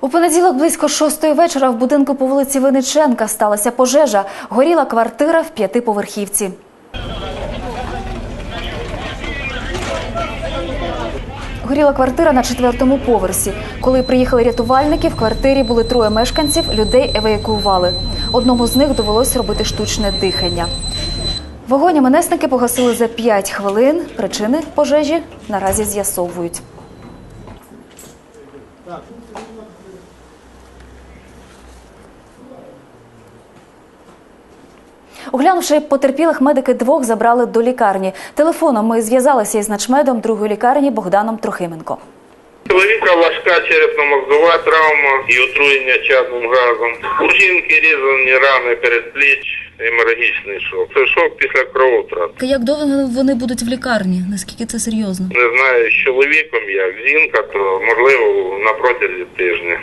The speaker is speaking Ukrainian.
У понеділок близько шостої вечора в будинку по вулиці Винниченка сталася пожежа. Горіла квартира в п'ятиповерхівці. Горіла квартира на четвертому поверсі. Коли приїхали рятувальники, в квартирі були троє мешканців. Людей евакуювали. Одному з них довелось робити штучне дихання. Вогонь МНСники погасили за 5 хвилин. Причини пожежі наразі з'ясовують. Оглянувши потерпілих, медики двох забрали до лікарні. Телефоном ми зв'язалися із начмедом другої лікарні Богданом Трохименко. Чоловіка важка черепно-мозгова травма і отруєння чадним газом. У жінки різані рани передпліч, геморагічний шок. Це шок після кровотрат. Як довго вони будуть в лікарні? Наскільки це серйозно? Не знаю, з чоловіком як жінка, то можливо протязі тижня.